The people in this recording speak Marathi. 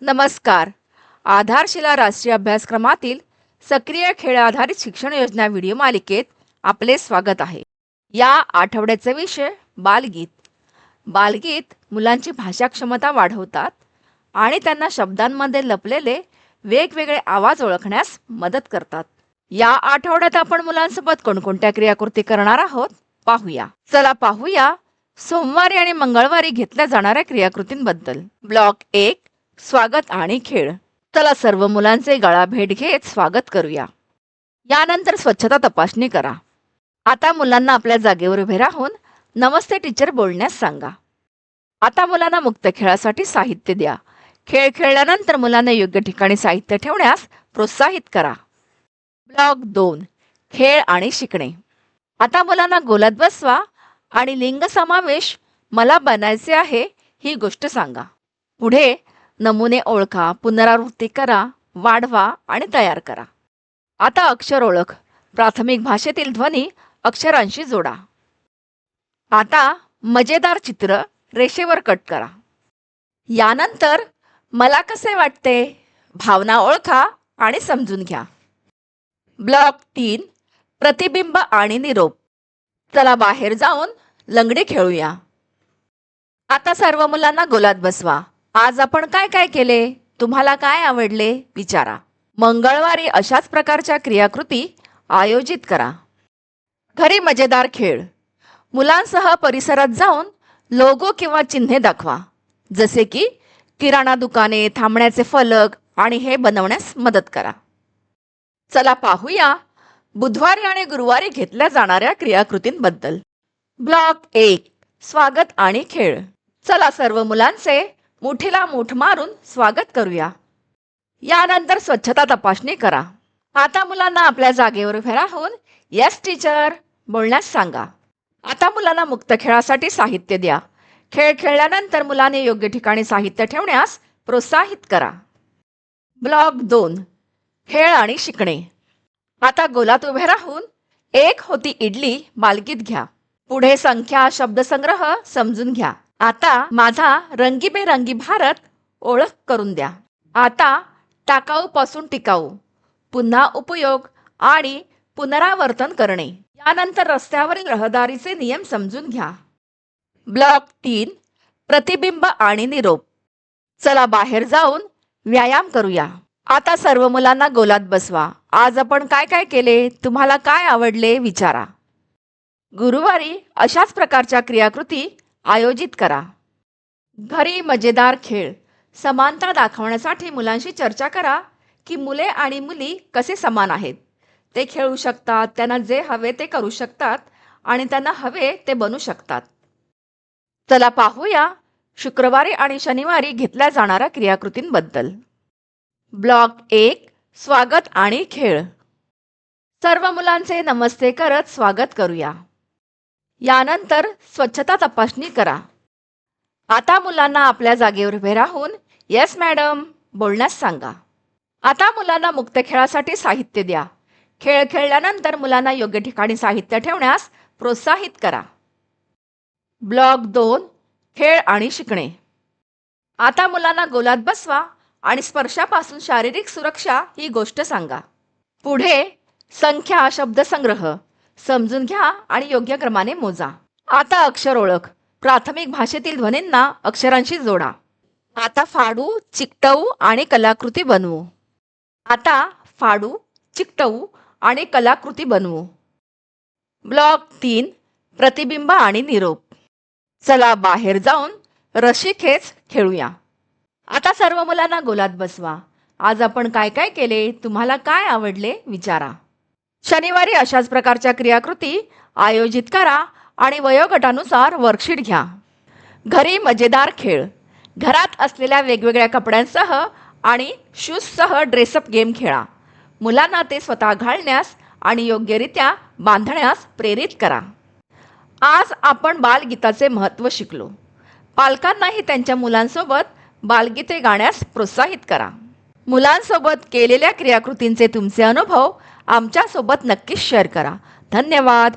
नमस्कार. आधारशिला राष्ट्रीय अभ्यासक्रमातील सक्रिय खेळ आधारित शिक्षण योजना व्हिडिओ मालिकेत आपले स्वागत आहे. या आठवड्याचे विषय बालगीत. बालगीत मुलांची भाषा क्षमता वाढवतात आणि त्यांना शब्दांमध्ये लपलेले वेगवेगळे आवाज ओळखण्यास मदत करतात. या आठवड्यात आपण मुलांसोबत कोणकोणत्या क्रियाकृती करणार आहोत पाहूया. चला पाहूया सोमवारी आणि मंगळवारी घेतल्या जाणाऱ्या क्रियाकृतींबद्दल. ब्लॉक एक स्वागत आणि खेळ. चला सर्व मुलांचे गळा भेट घेत स्वागत करूया. यानंतर स्वच्छता तपासणी करा. आता मुलांना आपल्या जागेवर उभे राहून नमस्ते टीचर बोलण्यास सांगा. आता मुलांना मुक्त खेळासाठी साहित्य द्या. खेळ खेळल्यानंतर मुलांना योग्य ठिकाणी साहित्य ठेवण्यास प्रोत्साहित करा. ब्लॉक दोन. खेळ आणि शिकणे. आता मुलांना गोलात बसवा आणि लिंग समावेश मला बनायचे आहे ही गोष्ट सांगा. पुढे नमुने ओळखा पुनरावृत्ती करा वाढवा आणि तयार करा. आता अक्षर ओळख. प्राथमिक भाषेतील ध्वनी अक्षरांशी जोडा. आता मजेदार चित्र रेषेवर कट करा. यानंतर मला कसे वाटते? भावना ओळखा आणि समजून घ्या. ब्लॉक तीन. प्रतिबिंब आणि निरोप. चला बाहेर जाऊन लंगडी खेळूया. आता सर्व मुलांना गोलात बसवा. आज आपण काय काय केले? तुम्हाला काय आवडले? विचारा. मंगळवारी अशाच प्रकारच्या क्रियाकृती आयोजित करा. घरी मजेदार खेळ. मुलांसह परिसरात जाऊन लोगो किंवा चिन्हे दाखवा. जसे की किराणा दुकाने थांबण्याचे फलक आणि हे बनवण्यास मदत करा. चला पाहूया बुधवारी आणि गुरुवारी घेतल्या जाणाऱ्या क्रियाकृतींबद्दल. ब्लॉक एक. स्वागत आणि खेळ. चला सर्व मुलांचे मुठीला मूठ मारून स्वागत करूया. यानंतर स्वच्छता तपासणी करा. आता मुलांना आपल्या जागेवर उभे राहून येस टीचर बोलण्यास सांगा. आता मुलांना मुक्त खेळासाठी साहित्य द्या. खेळ खेळल्यानंतर मुलाने योग्य ठिकाणी साहित्य ठेवण्यास प्रोत्साहित करा. ब्लॉक दोन. खेळ आणि शिकणे. आता गोलात उभे राहून एक होती इडली मालकीत घ्या. पुढे संख्या शब्दसंग्रह समजून घ्या. आता माझा रंगीबेरंगी भारत ओळख करून द्या. आता टाकाऊ पासून टिकाऊ. पुन्हा उपयोग आणि पुनरावर्तन करणे. यानंतर रस्त्यावरील रहदारीचे नियम समजून घ्या. ब्लॉक तीन प्रतिबिंब आणि निरोप. चला बाहेर जाऊन व्यायाम करूया. आता सर्व मुलांना गोलात बसवा. आज आपण काय काय केले? तुम्हाला काय आवडले? विचारा. गुरुवारी अशाच प्रकारच्या क्रियाकृती आयोजित करा. घरी मजेदार खेळ. समानता दाखवण्यासाठी मुलांशी चर्चा करा की मुले आणि मुली कसे समान आहेत. ते खेळू शकतात त्यांना जे हवे ते करू शकतात आणि त्यांना हवे ते बनू शकतात. चला पाहूया शुक्रवारी आणि शनिवारी घेतल्या जाणाऱ्या क्रियाकृतींबद्दल. ब्लॉक एक स्वागत आणि खेळ. सर्व मुलांचे नमस्ते करत स्वागत करूया. यानंतर स्वच्छता तपासणी करा. आता मुलांना आपल्या जागेवर उभे राहून येस मॅडम बोलण्यास सांगा. आता मुलांना मुक्त खेळासाठी साहित्य द्या. खेळ खेळल्यानंतर मुलांना योग्य ठिकाणी साहित्य ठेवण्यास प्रोत्साहित करा. ब्लॉक दोन खेळ आणि शिकणे. आता मुलांना गोलात बसवा आणि स्पर्शापासून शारीरिक सुरक्षा ही गोष्ट सांगा. पुढे संख्या शब्दसंग्रह. समजून घ्या आणि योग्य क्रमाने मोजा. आता अक्षर ओळख. प्राथमिक भाषेतील ध्वनींना अक्षरांशी जोडा. आता फाडू चिकटवू आणि कलाकृती बनवू. आता फाडू चिकटवू आणि कलाकृती बनवू. ब्लॉक तीन प्रतिबिंब आणि निरोप. चला बाहेर जाऊन रशीखेच खेळूया. आता सर्व मुलांना गोलात बसवा. आज आपण काय काय केले? तुम्हाला काय आवडले? विचारा. शनिवारी अशाच प्रकारच्या क्रियाकृती आयोजित करा आणि वयोगटानुसार वर्कशीट घ्या. घरी मजेदार खेळ. घरात असलेल्या वेगवेगळ्या कपड्यांसह आणि शूजसह ड्रेसअप गेम खेळा. मुलांना ते स्वतः घालण्यास आणि योग्यरित्या बांधण्यास प्रेरित करा. आज आपण बालगीताचे महत्त्व शिकलो. पालकांनाही त्यांच्या मुलांसोबत बालगीते गाण्यास प्रोत्साहित करा. मुलांसोबत केलेल्या क्रियाकृतींचे तुमचे अनुभव आमच्यासोबत नक्कीच शेअर करा. धन्यवाद.